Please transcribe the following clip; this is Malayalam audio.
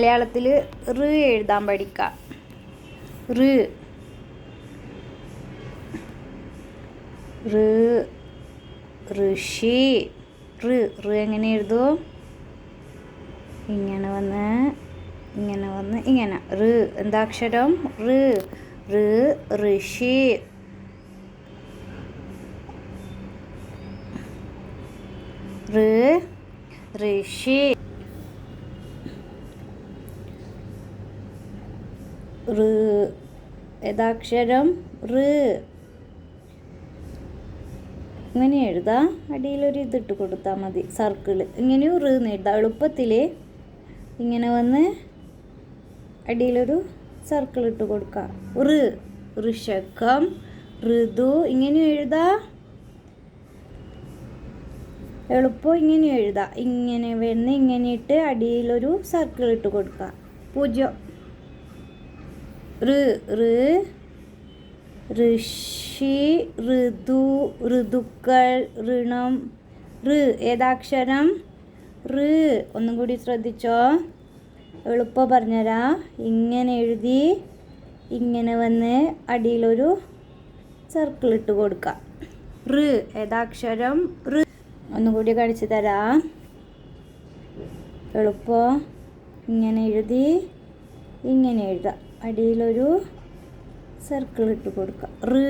മലയാളത്തിൽ റ് എഴുതാൻ പഠിക്കാം. റ്. റ്. ഋഷി. റ്. റ് എങ്ങനെ എഴുതും? ഇങ്ങനെ വന്ന് ഇങ്ങനെ വന്ന് ഇങ്ങനെ. റ്. എന്താ അക്ഷരം? റ്. റ്. ഋഷി. ഋ ഋഷി. റ് ഏതാക്ഷരം റ് ഇങ്ങനെ എഴുതാം. അടിയിലൊരു ഇതിട്ട് കൊടുത്താൽ മതി. സർക്കിൾ ഇങ്ങനെ റ് എഴുതാ. എളുപ്പത്തിൽ ഇങ്ങനെ വന്ന് അടിയിലൊരു സർക്കിൾ ഇട്ട് കൊടുക്കാം. റ് ഋഷക്കം ഋതു ഇങ്ങനെ എഴുതാ. എളുപ്പം ഇങ്ങനെ എഴുതാം. ഇങ്ങനെ വന്ന് ഇങ്ങനെ ഇട്ട് അടിയിലൊരു സർക്കിൾ ഇട്ട് കൊടുക്കുക പൂജ്യം. ഋഷി ഋതു ഋതുക്കൾ ഋണം ഋ ഏതാക്ഷരം? ഋ ഒന്നും കൂടി ശ്രദ്ധിച്ചോ? എളുപ്പം പറഞ്ഞുതരാ. ഇങ്ങനെ എഴുതി ഇങ്ങനെ വന്ന് അടിയിലൊരു സർക്കിൾ ഇട്ട് കൊടുക്കുക ഋ ഏതാക്ഷരം? ഋ. ഒന്നും കൂടി കാണിച്ചു തരാ. എളുപ്പം. ഇങ്ങനെ എഴുതി ഇങ്ങനെ എഴുതാം. അടിയിലൊരു സർക്കിൾ ഇട്ട് കൊടുക്കുക റ്.